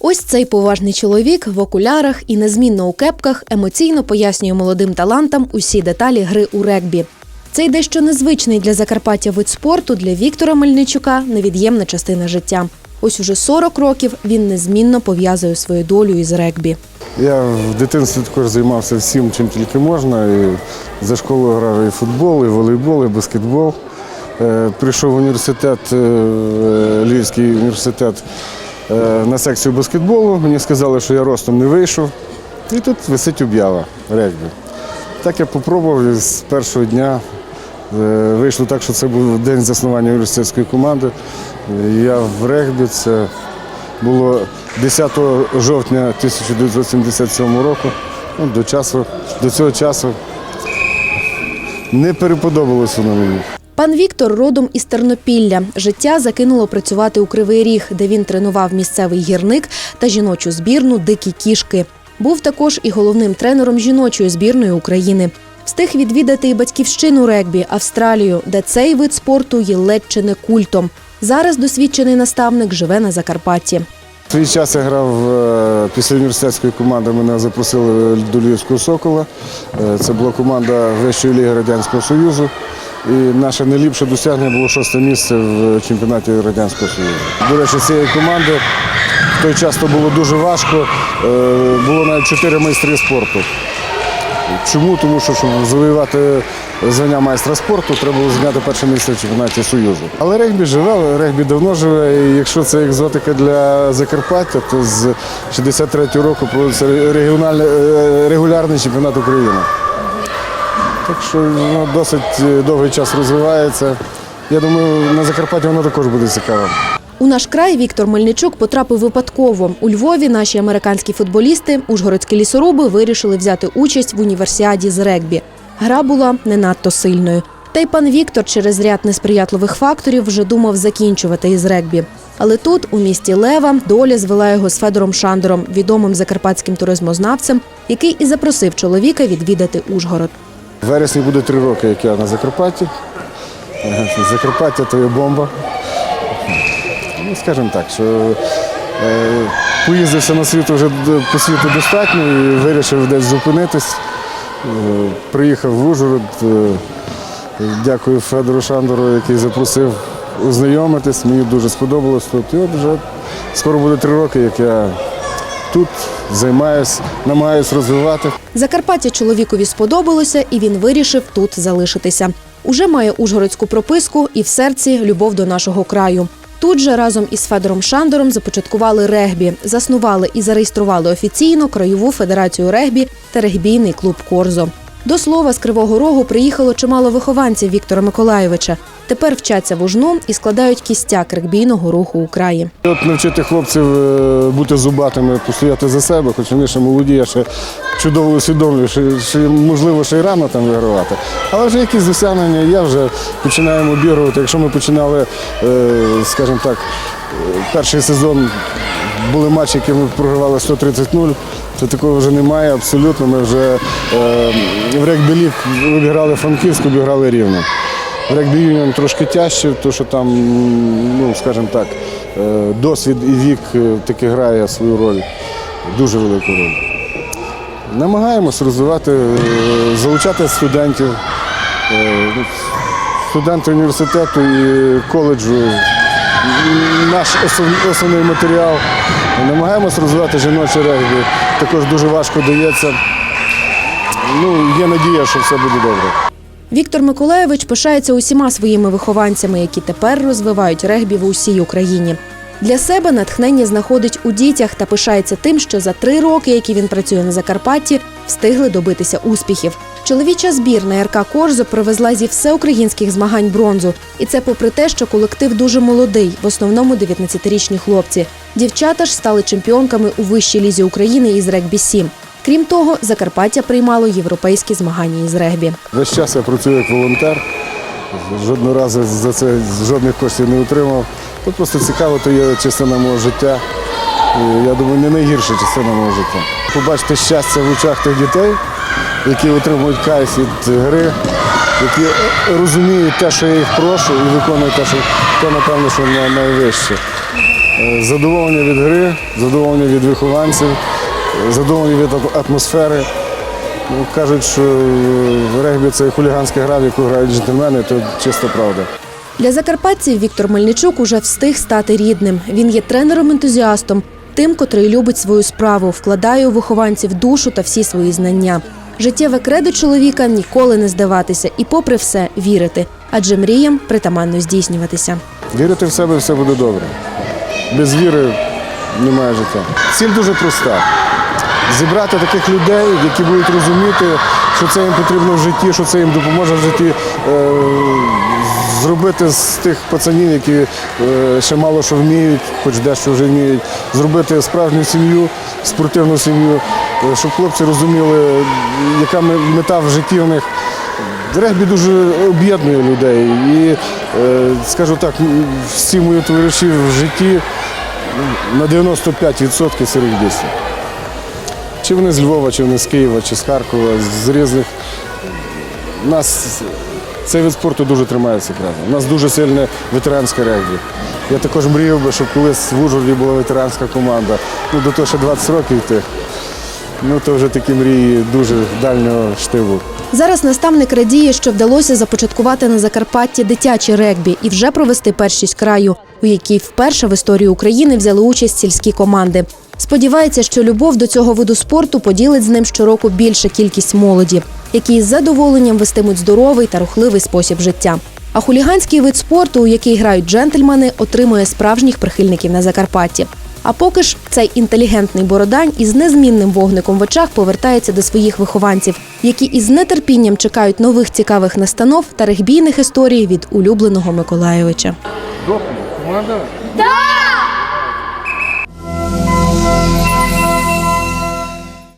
Ось цей поважний чоловік в окулярах і незмінно у кепках емоційно пояснює молодим талантам усі деталі гри у регбі. Цей дещо незвичний для Закарпаття вид спорту для Віктора Мельничука невід'ємна частина життя. Ось уже 40 років він незмінно пов'язує свою долю із регбі. Я в дитинстві також займався всім, чим тільки можна. І за школою грав і футбол, і волейбол, і баскетбол. Е, Прийшов в університет, е, Львівський університет е, на секцію баскетболу. Мені сказали, що я ростом не вийшов. І тут висить об'ява регбі. Так я попробував і з першого дня. е, Вийшло так, що це був день заснування університетської команди. Е, Я в регбі це було 10 жовтня 1977 року. Ну, до, часу, до цього часу не переподобалося воно мені. Пан Віктор родом із Тернопілля. Життя закинуло працювати у Кривий Ріг, де він тренував місцевий гірник та жіночу збірну Дикі кішки. Був також і головним тренером жіночої збірної України. Встиг відвідати і батьківщину регбі Австралію, де цей вид спорту є ледь чи не культом. Зараз досвідчений наставник живе на Закарпатті. Свій час я грав е, після університетської команди, мене запросили до Львівського Сокола. Е, Це була команда Вищої ліги Радянського Союзу. І наше найліпше досягнення було шосте місце в чемпіонаті Радянського Союзу. До речі, цієї команди в той час то було дуже важко. Е, Було навіть чотири майстри спорту. Чому? Тому що щоб завоювати звання майстра спорту, треба було зайняти перше місце в чемпіонаті Союзу. Але регбі живе, регбі давно живе. І якщо це екзотика для Закарпаття, то з 63-го року проводиться е, регулярний чемпіонат України. Так що воно досить е, довгий час розвивається. Я думаю, на Закарпатті воно також буде цікавим. У наш край Віктор Мельничук потрапив випадково. У Львові наші американські футболісти, ужгородські лісоруби, вирішили взяти участь в універсіаді з регбі. Гра була не надто сильною. Та й пан Віктор через ряд несприятливих факторів вже думав закінчувати із регбі. Але тут, у місті Лева, доля звела його з Федором Шандором, відомим закарпатським туризмознавцем, який і запросив чоловіка відвідати Ужгород. Вересні буде три роки, як я на Закарпатті. Е, Закарпаття то є бомба. Ну, скажімо так, що е, поїздився на світ вже по світу достатньо і вирішив десь зупинитись. Е, приїхав в Ужгород. Е, дякую Федору Шандору, який запросив ознайомитись. Мені дуже сподобалось тут. І от вже скоро буде три роки, як я тут займаюся, намагаюся розвивати. Закарпаття чоловікові сподобалося, і він вирішив тут залишитися. Уже має ужгородську прописку і в серці любов до нашого краю. Тут же разом із Федором Шандором започаткували регбі, заснували і зареєстрували офіційно краєву федерацію регбі та регбійний клуб Корзо. До слова, з Кривого Рогу приїхало чимало вихованців Віктора Миколайовича. Тепер вчаться в ужну і складають кістяк регбійного руху у краї. От навчити хлопців е, бути зубатими, постояти за себе, хоч вони ще молоді, я ще чудово усвідомлюю, що, що можливо ще й рано там вигравати. Але вже якісь досягнення я вже починаємо обігрувати. Якщо ми починали, е, скажімо так, е, перший сезон були матчі, які ми програвали 130-0, то такого вже немає абсолютно. Ми вже е, в регбі ліг обіграли Франківськ, обіграли рівно. В регбі юніон трошки тяжче, тому що там, ну скажімо так, е, досвід і вік е, таки грає свою роль, дуже велику роль. Намагаємось розвивати, е, залучати студентів, е, студенти університету і коледжу. Наш основний матеріал. Намагаємось розвивати жіноче регбі. Також дуже важко дається. Ну, є надія, що все буде добре. Віктор Миколаєвич пишається усіма своїми вихованцями, які тепер розвивають регбі в усій Україні. Для себе натхнення знаходить у дітях та пишається тим, що за три роки, які він працює на Закарпатті, встигли добитися успіхів. Чоловіча збірна РК Корзо привезла зі всеукраїнських змагань бронзу, і це попри те, що колектив дуже молодий, в основному 19-річні хлопці. Дівчата ж стали чемпіонками у вищій лізі України із регбі 7 Крім того, Закарпаття приймало європейські змагання із регбі. Весь час я працюю як волонтер. Жодного разу за це жодних коштів не отримав. Тут просто цікаво, то є частина мого життя. І, я думаю, не найгірша частина мого життя. Побачити щастя в очах тих дітей, які отримують кайф від гри, які розуміють те, що я їх прошу, і виконують те, що то, напевно, що най- найвище. Е, Задоволення від гри, задоволення від вихованців, е, задоволення від атмосфери. Ну, кажуть, що регбі це хуліганська гра, в яку грають джентльмени, то чиста правда. Для закарпатців Віктор Мельничук уже встиг стати рідним. Він є тренером-ентузіастом, тим, котрий любить свою справу, вкладає у вихованців душу та всі свої знання. Життєве кредо чоловіка ніколи не здаватися і, попри все, вірити, адже мріям притаманно здійснюватися. Вірити в себе все буде добре. Без віри немає життя. Ціль дуже проста. Зібрати таких людей, які будуть розуміти, що це їм потрібно в житті, що це їм допоможе в житті. Зробити з тих пацанів, які е, ще мало що вміють, хоч дещо вже вміють, зробити справжню сім'ю, спортивну сім'ю, е, щоб хлопці розуміли, яка мета в житті в них. Регбі дуже об'єднує людей. І, е, скажу так, всі мої товариші в житті на 95% середністі. Чи вони з Львова, чи вони з Києва, чи з Харкова, з різних. Нас цей вид спорту дуже тримається разом. У нас дуже сильне ветеранське регбі. Я також мріяв би, щоб колись в Ужгороді була ветеранська команда. Ну, до того ще 20 років йти. Ну, то вже такі мрії дуже дальнього штибу. Зараз наставник радіє, що вдалося започаткувати на Закарпатті дитячі регбі і вже провести першість краю, у якій вперше в історії України взяли участь сільські команди. Сподівається, що любов до цього виду спорту поділить з ним щороку більша кількість молоді, які із задоволенням вестимуть здоровий та рухливий спосіб життя. А хуліганський вид спорту, у який грають джентльмени, отримує справжніх прихильників на Закарпатті. А поки ж цей інтелігентний бородань із незмінним вогником в очах повертається до своїх вихованців, які із нетерпінням чекають нових цікавих настанов та регбійних історій від улюбленого Миколайовича. Команда? Так!